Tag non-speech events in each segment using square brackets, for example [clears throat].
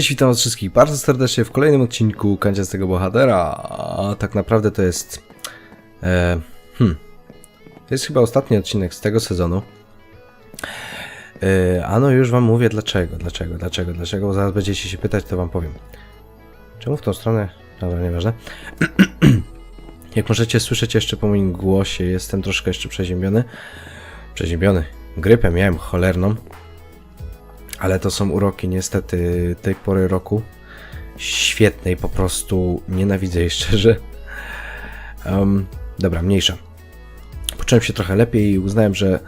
Cześć, witam was wszystkich bardzo serdecznie w kolejnym odcinku Kanciastego Bohatera. A tak naprawdę to jest... E, hmm, to jest chyba ostatni odcinek z tego sezonu. E, a no już wam mówię dlaczego, dlaczego, dlaczego, dlaczego, bo zaraz będziecie się pytać, to wam powiem. Czemu w tą stronę? Dobra, nieważne. [clears throat] Jak możecie słyszeć jeszcze po moim głosie, jestem troszkę jeszcze przeziębiony. Przeziębiony. Grypę miałem cholerną. Ale to są uroki niestety tej pory roku. Świetnej, po prostu nienawidzę jej [laughs] szczerze. Um, dobra, mniejsza. Poczułem się trochę lepiej i uznałem, że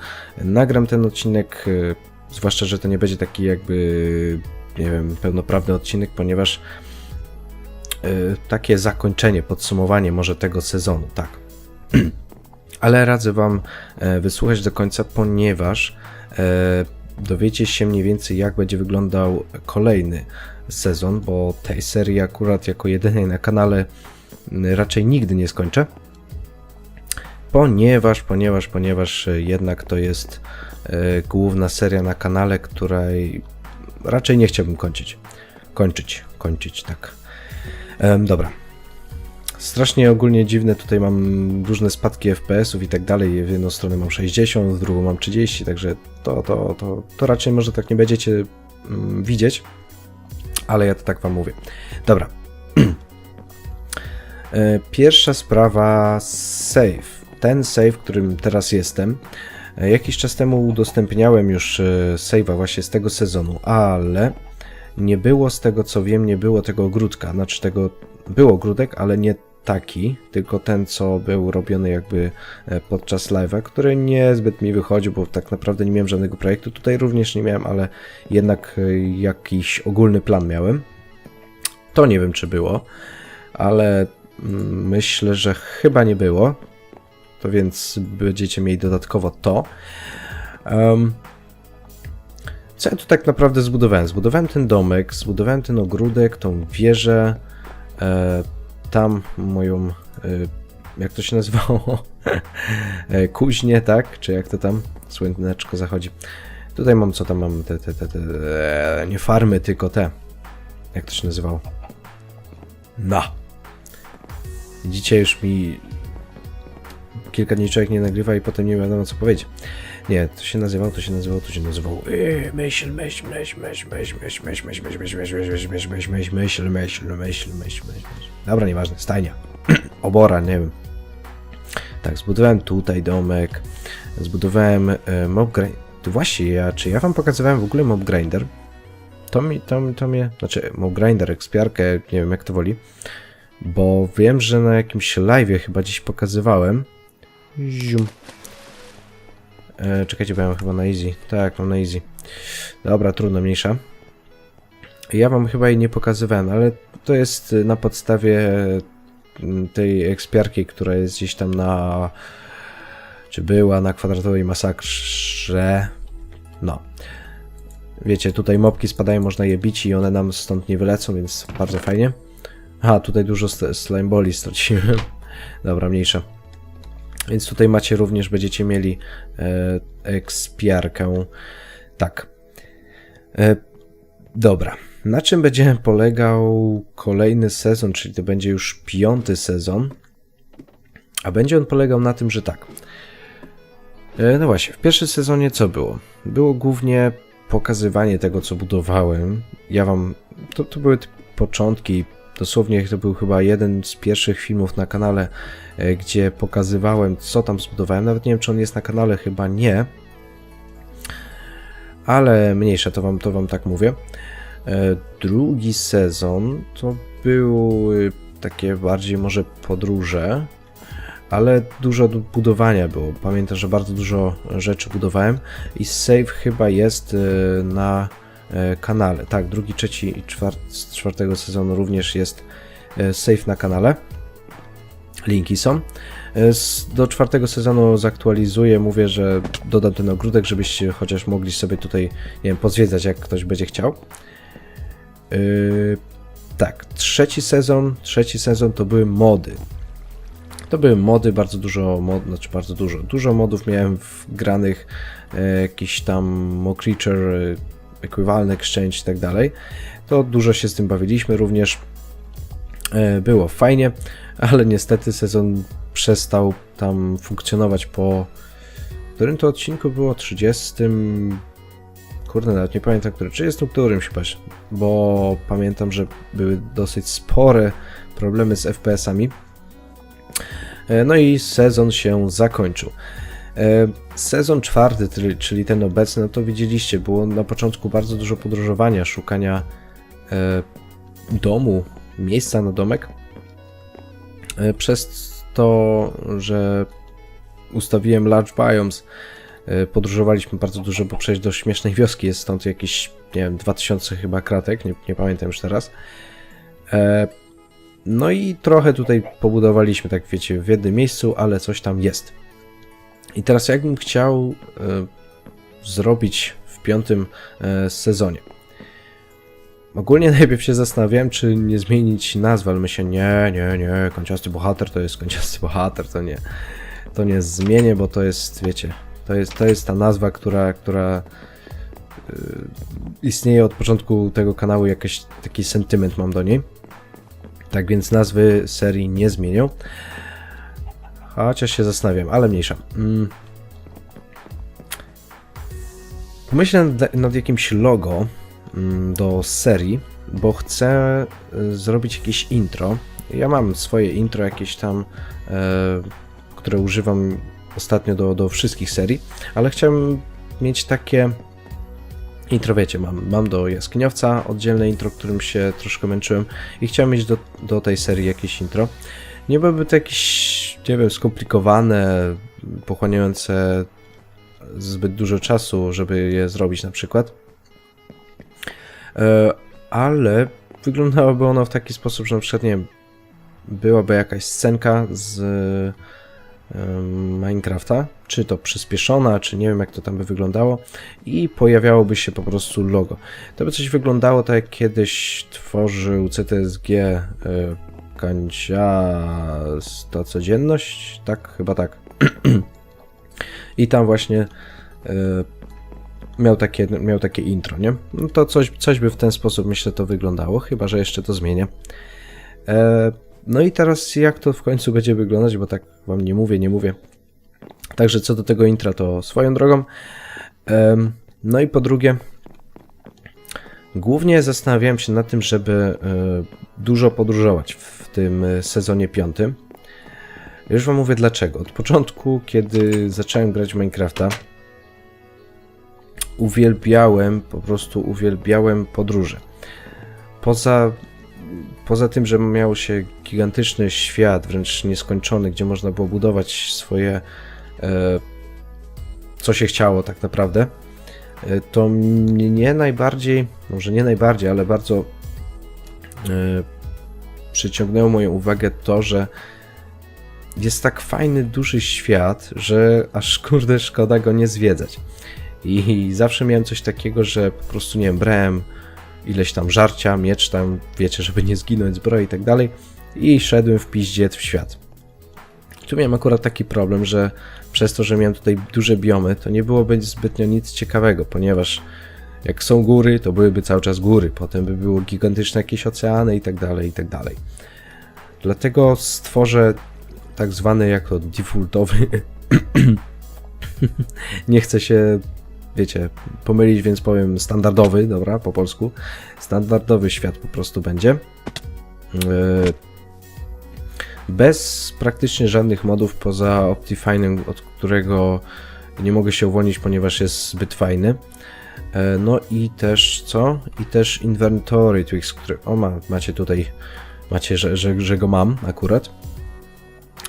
nagram ten odcinek, y, zwłaszcza, że to nie będzie taki jakby, nie wiem, pełnoprawny odcinek, ponieważ y, takie zakończenie, podsumowanie może tego sezonu, tak. [clears throat] Ale radzę Wam e, wysłuchać do końca, ponieważ e, dowiecie się mniej więcej, jak będzie wyglądał kolejny sezon, bo tej serii akurat jako jedynej na kanale m, raczej nigdy nie skończę. Ponieważ, ponieważ, ponieważ e, jednak to jest e, główna seria na kanale, której raczej nie chciałbym kończyć. Kończyć, kończyć, tak. Dobra. Strasznie ogólnie dziwne, tutaj mam różne spadki FPS-ów i tak dalej. W jedną stronę mam 60, w drugą mam 30, także to, to, to, to raczej może tak nie będziecie mm, widzieć, ale ja to tak wam mówię. Dobra. [clears throat] E, Pierwsza sprawa, save. Ten save, którym teraz jestem, e, jakiś czas temu udostępniałem już e, save'a właśnie z tego sezonu, ale nie było z tego co wiem, nie było tego ogródka, znaczy tego, był ogródek, ale nie taki, tylko ten co był robiony jakby e, podczas live'a, który niezbyt mi wychodził, bo tak naprawdę nie miałem żadnego projektu, tutaj również nie miałem, ale jednak e, jakiś ogólny plan miałem. To nie wiem czy było, ale mm, myślę, że chyba nie było, to więc będziecie mieli dodatkowo to. Em, co ja tu tak naprawdę zbudowałem? Zbudowałem ten domek, zbudowałem ten ogródek, tą wieżę, e, tam moją, e, jak to się nazywało? e, [laughs] kuźnię, tak? Czy jak to tam? Słoneczko zachodzi. Tutaj mam, co tam mam? Te, te, te, te e, nie farmy, tylko te. Jak to się nazywało? No. Widzicie, już mi kilka dni człowiek nie nagrywa i potem nie wiadomo co powiedzieć. Nie, to się nazywało, to się nazywało, to się nazywało. Eee, Myśl, myśl, myśl, myśl, myśl, myśl, myśl, myśl, myśl, myśl, myśl, myśl, myśl, myśl, myśl, myśl, myśl, myśl, myśl, myśl. Dobra, nieważne, stajnia. Obora, nie wiem. Tak, zbudowałem tutaj domek, zbudowałem e, mob grinder. Właśnie, ja, czy ja wam pokazywałem w ogóle mob grinder? To mi, to, to mnie, znaczy mob grinder, ekspiarkę, nie wiem jak to woli, bo wiem, że na jakimś live'ie chyba dziś pokazywałem. Zium. E, czekajcie, bo ja mam chyba na easy. Tak, mam na easy. Dobra, trudno, mniejsza. Ja wam chyba jej nie pokazywałem, ale to jest na podstawie mm, tej ekspiarki, która jest gdzieś tam na... Czy była na kwadratowej masakrze? No. Wiecie, tutaj mopki spadają, można je bić i one nam stąd nie wylecą, więc bardzo fajnie. Aha, tutaj dużo slime boli straciłem. [laughs] Dobra, mniejsza. Więc tutaj macie również, będziecie mieli e, ekspiarkę. Tak. E, dobra. Na czym będzie polegał kolejny sezon, czyli to będzie już piąty sezon. A będzie on polegał na tym, że tak. E, no właśnie, w pierwszym sezonie co było? Było głównie pokazywanie tego, co budowałem. Ja wam. To, to były początki. Dosłownie to był chyba jeden z pierwszych filmów na kanale, e, gdzie pokazywałem, co tam zbudowałem. Nawet nie wiem, czy on jest na kanale, chyba nie. Ale mniejsza, to wam, to wam tak mówię. E, Drugi sezon to były takie bardziej może podróże, ale dużo do budowania było. Pamiętam, że bardzo dużo rzeczy budowałem i save chyba jest e, na kanale. Tak, drugi, trzeci i czwart, z czwartego sezonu również jest e, save na kanale. Linki są. E, Do czwartego sezonu zaktualizuję, mówię, że dodam ten ogródek, żebyście chociaż mogli sobie tutaj, nie wiem, pozwiedzać, jak ktoś będzie chciał. Yy, tak, trzeci sezon, trzeci sezon to były mody. To były mody, bardzo dużo mod, znaczy bardzo dużo, dużo modów miałem wgranych, e, jakiś tam Mo Creature, e, Equivalent Exchange i tak dalej. To dużo się z tym bawiliśmy również. E, Było fajnie, ale niestety sezon przestał tam funkcjonować po. którym to odcinku było? 30. Kurde, nawet nie pamiętam, który. 30 którymś chyba, bo pamiętam, że były dosyć spore problemy z FPS-ami. E, No i sezon się zakończył. E, Sezon czwarty, czyli- ten obecny, no to widzieliście, było na początku bardzo dużo podróżowania, szukania e, domu, miejsca na domek. E, Przez to, że ustawiłem large biomes, podróżowaliśmy bardzo dużo, bo przejść do śmiesznej wioski jest stąd jakieś, nie wiem, 2000 chyba kratek, nie, nie pamiętam już teraz. No i trochę tutaj pobudowaliśmy, tak wiecie, w jednym miejscu, ale coś tam jest. I teraz jakbym chciał e, zrobić w piątym e, sezonie. Ogólnie [laughs] najpierw się zastanawiałem, czy nie zmienić nazwę, ale myślę, nie, nie, nie, kończasty bohater to jest kończasty bohater, to nie, to nie zmienię, bo to jest, wiecie, to jest, to jest ta nazwa, która, która y, istnieje od początku tego kanału, jakiś taki sentyment mam do niej. Tak więc nazwy serii nie zmienią. Chociaż się zastanawiam, ale mniejsza. Mm. Nad, nad jakimś logo mm, do serii, bo chcę y, zrobić jakieś intro. Ja mam swoje intro jakieś tam, e, które używam ostatnio do, do wszystkich serii, ale chciałem mieć takie intro, wiecie, mam, mam do Jaskiniowca oddzielne intro, którym się troszkę męczyłem i chciałem mieć do, do tej serii jakieś intro. Nie byłyby to jakieś, nie wiem, skomplikowane, pochłaniające zbyt dużo czasu, żeby je zrobić na przykład. E, Ale wyglądałoby ono w taki sposób, że na przykład, nie wiem, byłaby jakaś scenka z Minecrafta, czy to przyspieszona, czy nie wiem jak to tam by wyglądało i pojawiałoby się po prostu logo. To by coś wyglądało tak jak kiedyś tworzył CTSG e, Kanciasta Codzienność, tak? Chyba tak. [clears throat] I tam właśnie e, miał, takie, miał takie intro, nie? No to coś, coś by w ten sposób, myślę, to wyglądało, chyba że jeszcze to zmienię. E, no i teraz jak to w końcu będzie wyglądać, bo tak wam nie mówię, nie mówię. Także co do tego intra, to swoją drogą. Em, No i po drugie, głównie zastanawiałem się nad tym, żeby e, dużo podróżować w tym e, sezonie piątym. Już wam mówię dlaczego. Od początku, kiedy zacząłem grać Minecrafta, uwielbiałem, po prostu uwielbiałem podróże. Poza, poza tym, że miał się gigantyczny świat, wręcz nieskończony, gdzie można było budować swoje, e, co się chciało tak naprawdę, e, to mnie najbardziej, może nie najbardziej, ale bardzo przyciągnęło moją uwagę to, że jest tak fajny, duży świat, że aż kurde szkoda go nie zwiedzać. I zawsze miałem coś takiego, że po prostu, nie wiem, brałem ileś tam żarcia, miecz tam, wiecie, żeby nie zginąć, zbroi i tak dalej i szedłem w piździec w świat. Tu miałem akurat taki problem, że przez to, że miałem tutaj duże biomy, to nie byłoby zbytnio nic ciekawego, ponieważ jak są góry, to byłyby cały czas góry, potem by było gigantyczne jakieś oceany i tak dalej, i tak dalej. Dlatego stworzę tak zwany jako defaultowy [clears throat] nie chcę się, wiecie, pomylić, więc powiem standardowy, dobra, po polsku. Standardowy świat po prostu będzie. Yy, Bez praktycznie żadnych modów poza Optifine'em, od którego nie mogę się uwolnić, ponieważ jest zbyt fajny. E, No i też co? I też Inventory Twix, który. O, ma, macie tutaj. Macie, że, że, że go mam akurat.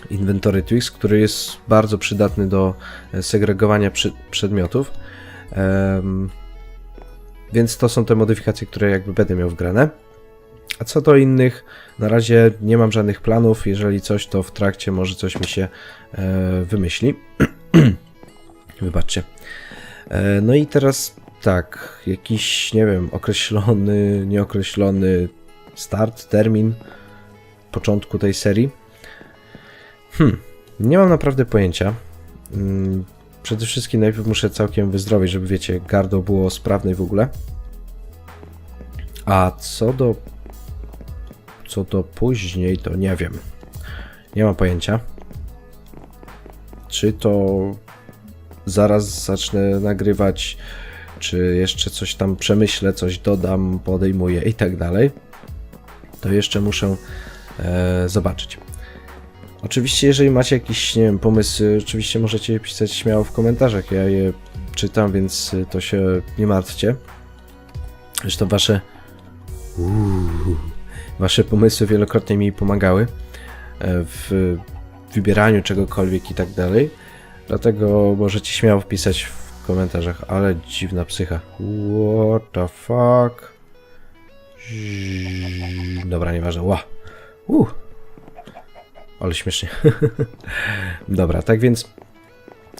Inventory Twix, który jest bardzo przydatny do e, segregowania przy, przedmiotów. Em, więc to są te modyfikacje, które jakby będę miał wgrane. A co do innych, na razie nie mam żadnych planów. Jeżeli coś, to w trakcie może coś mi się e, wymyśli. [clears throat] Wybaczcie. E, no i teraz tak, jakiś, nie wiem, określony, nieokreślony start, termin początku tej serii. Hmm, nie mam naprawdę pojęcia. Mm, Przede wszystkim najpierw muszę całkiem wyzdrowieć, żeby wiecie, gardło było sprawne w ogóle. A co do. Co do później, to nie wiem. Nie mam pojęcia. Czy to zaraz zacznę nagrywać, czy jeszcze coś tam przemyślę, coś dodam, podejmuję i tak dalej. To jeszcze muszę e, zobaczyć. Oczywiście, jeżeli macie jakiś, nie wiem, pomysły, oczywiście możecie je pisać śmiało w komentarzach. Ja je czytam, więc to się nie martwcie. Zresztą wasze Uuu, wasze pomysły wielokrotnie mi pomagały e, w wybieraniu czegokolwiek i tak dalej. Dlatego możecie śmiało wpisać w komentarzach, ale dziwna psycha. What the fuck? Dobra, nieważne. Ła. Uh. Ale śmiesznie. [laughs] Dobra, tak więc.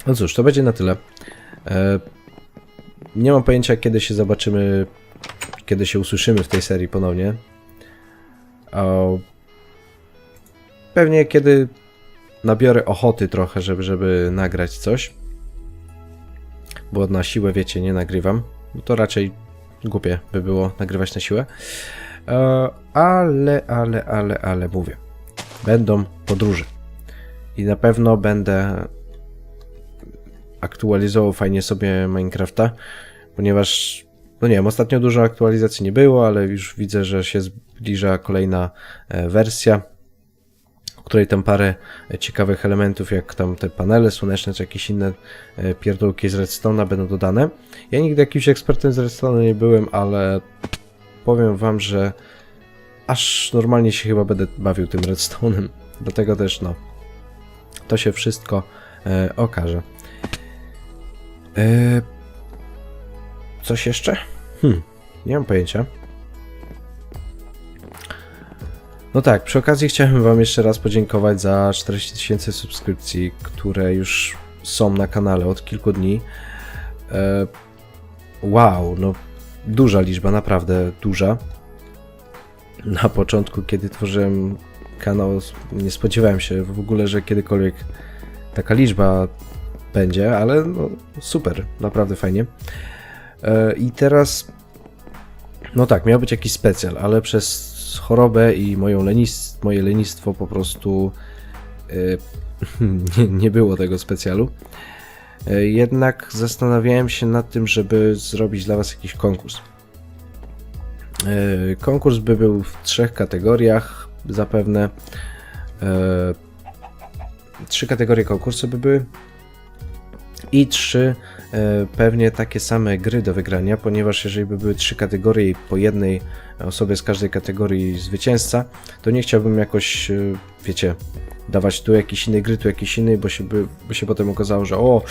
No cóż, to będzie na tyle. E, nie mam pojęcia, kiedy się zobaczymy, kiedy się usłyszymy w tej serii ponownie. Pewnie kiedy nabiorę ochoty trochę, żeby, żeby nagrać coś. Bo na siłę, wiecie, nie nagrywam. To raczej głupie by było nagrywać na siłę. E, ale, ale, ale, ale mówię. Będą podróże. I na pewno będę aktualizował fajnie sobie Minecrafta, ponieważ, no nie wiem, ostatnio dużo aktualizacji nie było, ale już widzę, że się zbliża kolejna e, wersja, której tam parę ciekawych elementów, jak tam te panele słoneczne, czy jakieś inne e, pierdółki z redstone'a będą dodane. Ja nigdy jakimś ekspertem z redstone'a nie byłem, ale powiem wam, że aż normalnie się chyba będę bawił tym redstone'em. [laughs] Dlatego też, no, to się wszystko e, okaże. E, coś jeszcze? Hmm, nie mam pojęcia. No tak, przy okazji chciałem Wam jeszcze raz podziękować za 40 tysięcy subskrypcji, które już są na kanale od kilku dni. E, wow, no duża liczba, naprawdę duża. Na początku, kiedy tworzyłem kanał, nie spodziewałem się w ogóle, że kiedykolwiek taka liczba będzie, ale no, super, naprawdę fajnie. E, I teraz, no tak, miał być jakiś specjal, ale przez chorobę i moją lenis moje lenistwo po prostu e, [laughs] nie, było tego specjalu. E, Jednak zastanawiałem się nad tym, żeby zrobić dla Was jakiś konkurs. E, Konkurs by był w trzech kategoriach, zapewne. E, Trzy kategorie konkursu by były i trzy pewnie takie same gry do wygrania, ponieważ jeżeli by były trzy kategorie i po jednej osobie z każdej kategorii zwycięzca, to nie chciałbym jakoś, e, wiecie, dawać tu jakiś inny gry, tu jakiś inny, bo się, by, by się potem okazało, że o,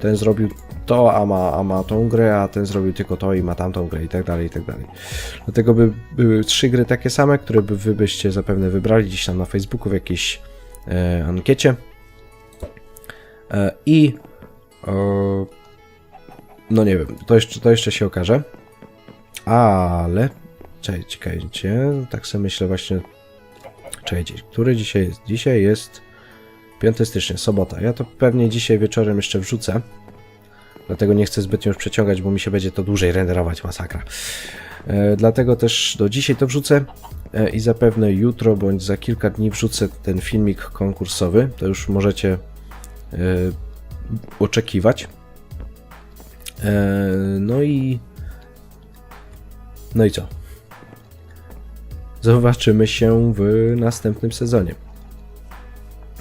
ten zrobił to, a ma, a ma tą grę, a ten zrobił tylko to i ma tamtą grę i tak dalej, i tak dalej. Dlatego by były trzy gry takie same, które by wy byście zapewne wybrali gdzieś tam na Facebooku w jakiejś e, ankiecie. E, I o, no nie wiem, to jeszcze, to jeszcze się okaże. Ale. Czekajcie. Tak sobie myślę właśnie. Czekajcie, który dzisiaj jest? Dzisiaj jest 5 stycznia, sobota. Ja to pewnie dzisiaj wieczorem jeszcze wrzucę. Dlatego nie chcę zbytnio już przeciągać, bo mi się będzie to dłużej renderować, masakra. E, dlatego też do dzisiaj to wrzucę e, i zapewne jutro bądź za kilka dni wrzucę ten filmik konkursowy. To już możecie e, oczekiwać. E, no i. No i co? Zobaczymy się w następnym sezonie.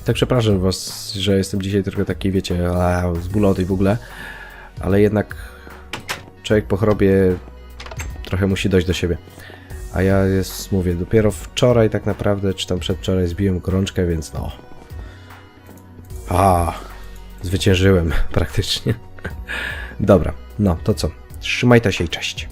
Tak przepraszam Was, że jestem dzisiaj trochę taki, wiecie, a, zbulony w ogóle, ale jednak człowiek po chorobie trochę musi dojść do siebie. A ja jest, mówię, dopiero wczoraj tak naprawdę, czy tam przedwczoraj zbiłem gorączkę, więc no. A, zwyciężyłem [laughs] praktycznie. Dobra, no to co? Trzymajcie się i cześć.